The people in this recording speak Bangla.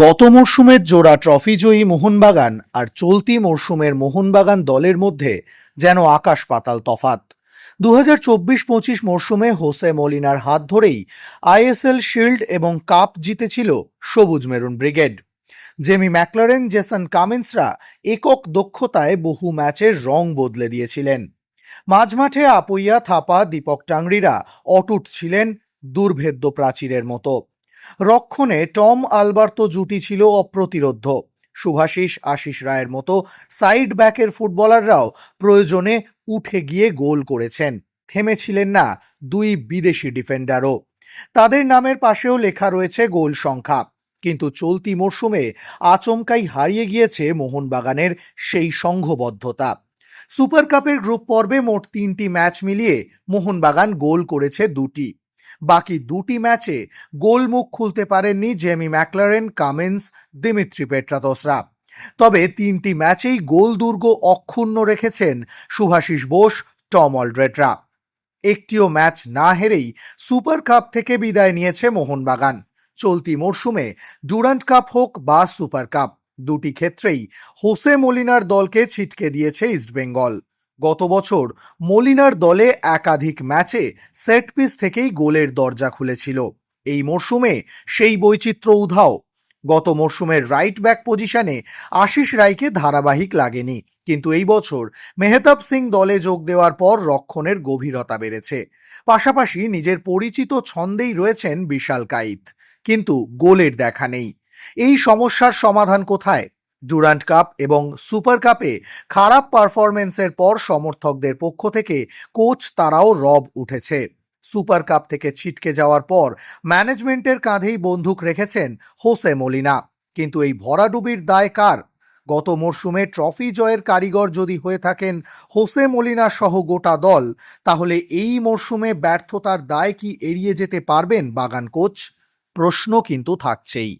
গত মরশুমের জোড়া ট্রফি জয়ী মোহনবাগান আর চলতি মরশুমের মোহনবাগান দলের মধ্যে যেন আকাশ পাতাল তফাত। দু হাজার চব্বিশ পঁচিশ মরশুমে হোসে মলিনার হাত ধরেই আইএসএল শিল্ড এবং কাপ জিতেছিল সবুজ মেরুন ব্রিগেড। জেমি ম্যাকলারেন, জেসন কামিন্সরা একক দক্ষতায় বহু ম্যাচের রং বদলে দিয়েছিলেন। মাঝমাঠে আপুইয়া, থাপা, দীপক টাংরিরা অটুট ছিলেন দুর্ভেদ্য প্রাচীরের মতো। রক্ষণে টম আলবার্তো জুটি ছিল অপ্রতিরোধ্য। শুভাশিস আশিস রায়ের মতো সাইড ব্যাকের ফুটবলাররাও প্রয়োজনে উঠে গিয়ে গোল করেছেন। থেমেছিলেন না দুই বিদেশি ডিফেন্ডারও। তাদের নামের পাশেও লেখা রয়েছে গোল সংখ্যা। কিন্তু চলতি মরশুমে আচমকাই হারিয়ে গিয়েছে মোহনবাগানের সেই সংঘবদ্ধতা। সুপার কাপের গ্রুপ পর্বে মোট তিনটি ম্যাচ মিলিয়ে মোহনবাগান গোল করেছে দুটি। বাকি দুটি ম্যাচে গোলমুখ খুলতে পারেননি জেমি ম্যাকলারেন, কামিন্স, দিমিত্রি পেট্রাতসরা। তবে তিনটি ম্যাচেই গোল দুর্গ অক্ষুণ্ণ রেখেছেন সুভাশিস বোস, টম অলড্রেডরা একটিও ম্যাচ না হেরেই সুপার কাপ থেকে বিদায় নিয়েছে মোহনবাগান। চলতি মরশুমে ডুরান্ট কাপ হোক বা সুপার কাপ, দুটি ক্ষেত্রেই হোসে মলিনার দলকে ছিটকে দিয়েছে ইস্টবেঙ্গল। গত বছর মলিনার দলে একাধিক ম্যাচে সেট পিস থেকেই গোলের দরজা খুলেছিল। এই মরশুমে সেই বৈচিত্র্য উধাও। গত মরশুমের রাইট ব্যাক পজিশনে আশিস রায়কে ধারাবাহিক লাগেনি। কিন্তু এই বছর মেহতাব সিং দলে যোগ দেওয়ার পর রক্ষণের গভীরতা বেড়েছে। পাশাপাশি নিজের পরিচিত ছন্দেই রয়েছেন বিশাল কাইত। কিন্তু গোলের দেখা নেই। এই সমস্যার সমাধান কোথায়? ডুরান্ট কাপ এবং সুপার কাপে খারাপ পারফরমেন্সের পর সমর্থকদের পক্ষ থেকে কোচ তারাও রব উঠেছে। সুপার কাপ থেকে ছিটকে যাওয়ার পর ম্যানেজমেন্টের কাঁধেই বন্দুক রেখেছেন হোসে মলিনা। কিন্তু এই ভরাডুবির দায় কার? গত মরশুমে ট্রফি জয়ের কারিগর যদি হয়ে থাকেন হোসে মলিনা সহ গোটা দল, তাহলে এই মরশুমে ব্যর্থতার দায় কি এড়িয়ে যেতে পারবেন বাগান কোচ? প্রশ্ন কিন্তু থাকছেই।